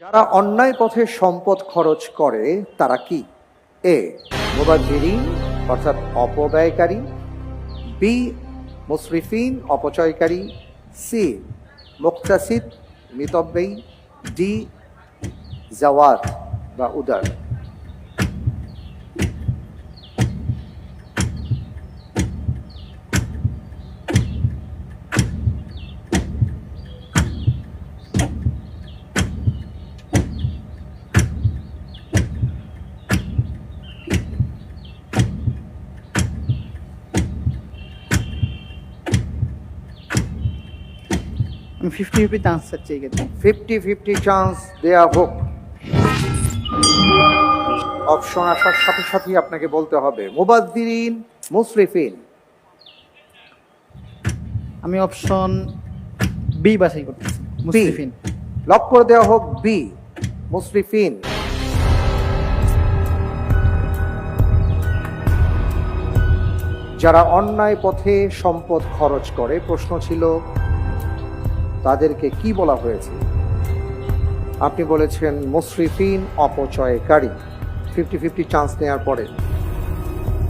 যারা অন্যায় পথে সম্পদ খরচ করে, তারা কি? এ মোবাজিরিন অর্থাৎ অপব্যয়কারী। বি মুসরিফিন অপচয়কারী। সি, মুক্তাসিদ, মিতব্যয়ী। ডি, জাওয়াত বা উদার। আমি ফিফটি ফিফটি আনসার চেয়ে গেছি। ফিফটি ফিফটি চান্স দেয়া হোক। অপশন আসার সাথে সাথেই আপনাকে বলতে হবে মুবাদ্দিরিন মুসরিফিন আমি অপশন বি বাছাই করতেছি মুস্তিফিন লক করে দেওয়া হোক বি মুসরিফিন যারা অন্যায় পথে সম্পদ খরচ করে প্রশ্ন ছিল তাদেরকে কি বলা হয়েছে? আপনি বলেছেন মুশরিফিন অপচয়কারী। ফিফটি ফিফটি চান্স নেওয়ার পরে।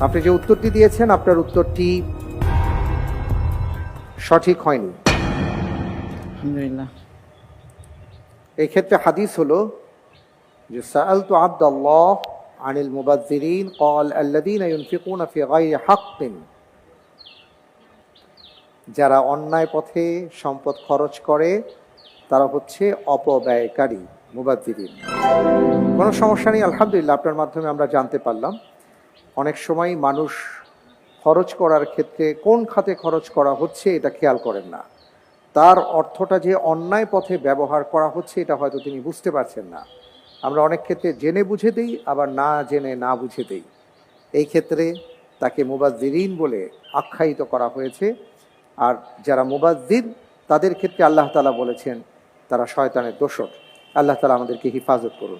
আপনি যে উত্তরটি দিয়েছেন আপনার উত্তরটি সঠিক হয়নি। এক্ষেত্রে এই ক্ষেত্রে হাদিস হলো যে সাল তো আব্দাল্লাহ আনিল মুবাজ্জিরিন কল আল্লাদিন ইউনফিকুনা ফি গায়রি হাক্কিন। যারা অন্যায় পথে সম্পদ খরচ করে, তারা হচ্ছে অপব্যয়কারী মুবাজ্জিরিন কোনো সমস্যা নেই, আলহামদুলিল্লাহ, আপনার মাধ্যমে আমরা জানতে পারলাম। অনেক সময় মানুষ খরচ করার ক্ষেত্রে কোন খাতে খরচ করা হচ্ছে এটা খেয়াল করেন না। তার অর্থটা যে অন্যায় পথে ব্যবহার করা হচ্ছে এটা হয়তো তিনি বুঝতে পারছেন না। আমরা অনেক ক্ষেত্রে জেনে বুঝে দিই, আবার না জেনে না বুঝে দিই। এই ক্ষেত্রে তাকে মুবাজ্জিরিন বলে আখ্যায়িত করা হয়েছে। আর যারা মুবাজ্জিদ তাদের ক্ষেত্রে আল্লাহ তালা বলেছেন, তারা শয়তানের দোষর। আল্লাহ তালা আমাদেরকে হিফাজত করুন।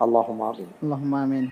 আল্লাহ আমিন। আল্লাহ আমিন।